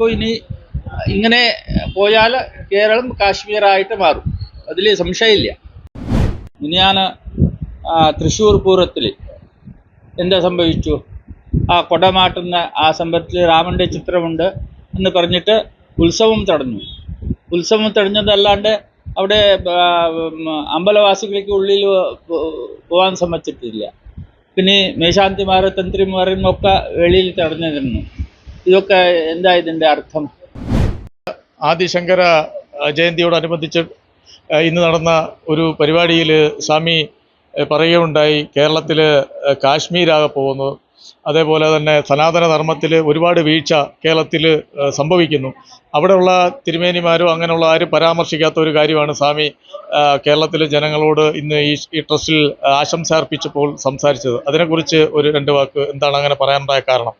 ഇപ്പോൾ ഇനി ഇങ്ങനെ പോയാൽ കേരളം കാശ്മീരായിട്ട് മാറും. അതിൽ സംശയമില്ല. ഇനി ഞാൻ തൃശ്ശൂർ പൂരത്തിൽ എന്താ സംഭവിച്ചു? ആ കൊടമാട്ടുന്ന ആ സംഭവത്തിൽ രാമന്റെ ചിത്രമുണ്ട് എന്ന് പറഞ്ഞിട്ട് ഉത്സവം തടഞ്ഞു. ഉത്സവം തടഞ്ഞതല്ലാണ്ട് അവിടെ അമ്പലവാസികൾക്ക് ഉള്ളിൽ പോകാൻ സമ്മതിച്ചിട്ടില്ല. പിന്നെ മേശാന്തിമാരും തന്ത്രിമാരും ഒക്കെ വെളിയിൽ തടഞ്ഞിരുന്നു. ഇതൊക്കെ എന്താ ഇതിന്റെ അർത്ഥം? ആദിശങ്കര ജയന്തിയോടനുബന്ധിച്ച് ഇന്ന് നടന്ന ഒരു പരിപാടിയിൽ സ്വാമി പറയുകയുണ്ടായി കേരളത്തിൽ കാശ്മീരാകെ പോകുന്നു. അതേപോലെ തന്നെ സനാതന ധർമ്മത്തിൽ ഒരുപാട് വീഴ്ച കേരളത്തിൽ സംഭവിക്കുന്നു. അവിടെയുള്ള തിരുമേനിമാരോ അങ്ങനെയുള്ള ആരും പരാമർശിക്കാത്ത ഒരു കാര്യമാണ് സ്വാമി കേരളത്തിലെ ജനങ്ങളോട് ഇന്ന് ഈ ഈ ട്രസ്റ്റിൽ ആശംസ അർപ്പിച്ചപ്പോൾ സംസാരിച്ചത്. അതിനെക്കുറിച്ച് ഒരു രണ്ട് വാക്ക് എന്താണ് അങ്ങനെ പറയാനുണ്ടായ കാരണം?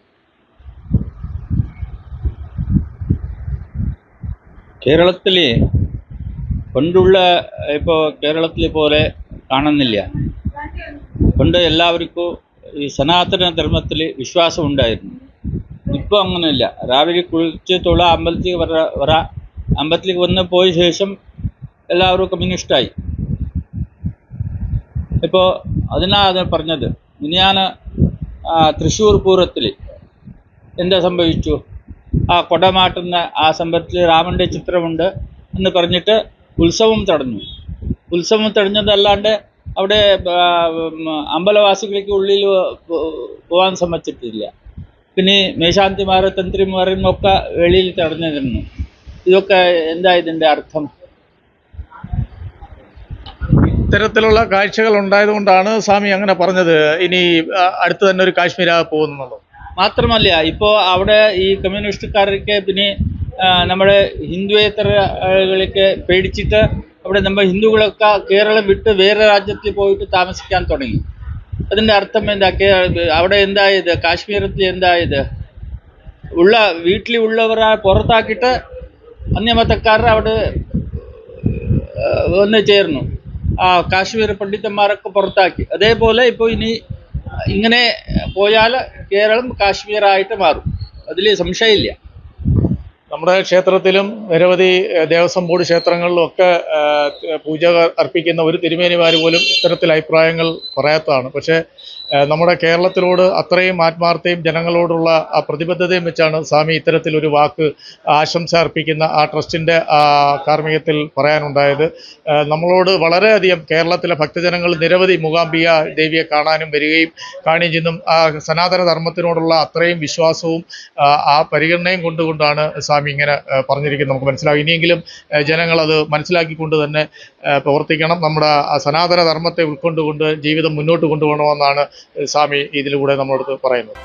കേരളത്തിൽ പണ്ടുള്ള ഇപ്പോൾ കേരളത്തിലെ പോലെ കാണുന്നില്ല. പണ്ട് എല്ലാവർക്കും ഈ സനാതന ധർമ്മത്തിൽ വിശ്വാസം ഉണ്ടായിരുന്നു. ഇപ്പോൾ അങ്ങനെയില്ല. രാവിലെ കുളിച്ച് തൊഴ അമ്പലത്തിൽ വര വര അമ്പലത്തിലേക്ക് വന്ന് പോയ ശേഷം എല്ലാവരും കമ്മ്യൂണിസ്റ്റായി. ഇപ്പോൾ അതിനാ അത് പറഞ്ഞത് ഞാൻ തൃശ്ശൂർ പൂരത്തിൽ എന്താ സംഭവിച്ചു? ആ കൊടമാട്ടുന്ന ആ സമ്പത്തിൽ രാമന്റെ ചിത്രമുണ്ട് എന്ന് പറഞ്ഞിട്ട് ഉത്സവം തടഞ്ഞു. ഉത്സവം തടഞ്ഞതല്ലാണ്ട് അവിടെ അമ്പലവാസികൾക്ക് ഉള്ളിൽ പോകാൻ സമ്മതിച്ചിട്ടില്ല. പിന്നെ മേശാന്തിമാർ തന്ത്രിമാരും ഒക്കെ വെളിയിൽ തടഞ്ഞിരുന്നു. ഇതൊക്കെ എന്താ ഇതിന്റെ അർത്ഥം? ഇത്തരത്തിലുള്ള കാഴ്ചകൾ ഉണ്ടായതുകൊണ്ടാണ് സ്വാമി അങ്ങനെ പറഞ്ഞത്. ഇനി അടുത്ത് തന്നെ ഒരു കാശ്മീരാകെ പോകുന്നുള്ളത് മാത്രമല്ല ഇപ്പോൾ അവിടെ ഈ കമ്മ്യൂണിസ്റ്റുകാരൊക്കെ പിന്നെ നമ്മുടെ ഹിന്ദുവേതര ആളുകളൊക്കെ പേടിച്ചിട്ട് അവിടെ നമ്മൾ ഹിന്ദുക്കളൊക്കെ കേരളം വിട്ട് വേറെ രാജ്യത്തിൽ പോയിട്ട് താമസിക്കാൻ തുടങ്ങി. അതിന്റെ അർത്ഥം എന്താ? അവിടെ എന്തായത്? കാശ്മീരത്തിൽ എന്തായത്? ഉള്ള വീട്ടിൽ ഉള്ളവരെ പുറത്താക്കിയിട്ട് അന്യമതക്കാർ അവിടെ വന്ന് ചേർന്നു. ആ കാശ്മീർ പണ്ഡിതന്മാരൊക്കെ പുറത്താക്കി. അതേപോലെ ഇപ്പോൾ ഇനി ഇങ്ങനെ പോയാൽ കേരളം കാശ്മീരായിട്ട് മാറും. അതിൽ സംശയമില്ല. നമ്മുടെ ക്ഷേത്രത്തിലും നിരവധി ദേവസ്വം ബോർഡ് ക്ഷേത്രങ്ങളിലും ഒക്കെ പൂജ അർപ്പിക്കുന്ന ഒരു തിരുമേനിമാർ പോലും ഇത്തരത്തിൽ അഭിപ്രായങ്ങൾ പറയാത്തതാണ്. പക്ഷേ നമ്മുടെ കേരളത്തിലോട് അത്രയും ആത്മാർത്ഥയും ജനങ്ങളോടുള്ള പ്രതിബദ്ധതയും വെച്ചാണ് സ്വാമി ഇത്തരത്തിലൊരു വാക്ക് ആശംസ അർപ്പിക്കുന്ന ആ ട്രസ്റ്റിന്റെ കാർമ്മികത്തിൽ പറയാനുണ്ടായത്. നമ്മളോട് വളരെയധികം കേരളത്തിലെ ഭക്തജനങ്ങൾ നിരവധി മൂകാംബിക ദേവിയെ കാണാനും വരികയും കാണുകയും ചെയ്യുന്നു. ആ സനാതന ധർമ്മത്തിനോടുള്ള അത്രയും വിശ്വാസവും ആ, പരിഗണനയും കൊണ്ടുകൊണ്ടാണ് സ്വാമി ഇങ്ങനെ പറഞ്ഞിരിക്കുന്നത്. നമുക്ക് മനസ്സിലാവും. ഇനിയെങ്കിലും ജനങ്ങളത് മനസ്സിലാക്കിക്കൊണ്ട് തന്നെ പ്രവർത്തിക്കണം. നമ്മുടെ സനാതന ധർമ്മത്തെ ഉൾക്കൊണ്ടുകൊണ്ട് ജീവിതം മുന്നോട്ട് കൊണ്ടുപോകണമെന്നാണ് സ്വാമി ഇതിലൂടെ നമ്മളടുത്ത് പറയുന്നത്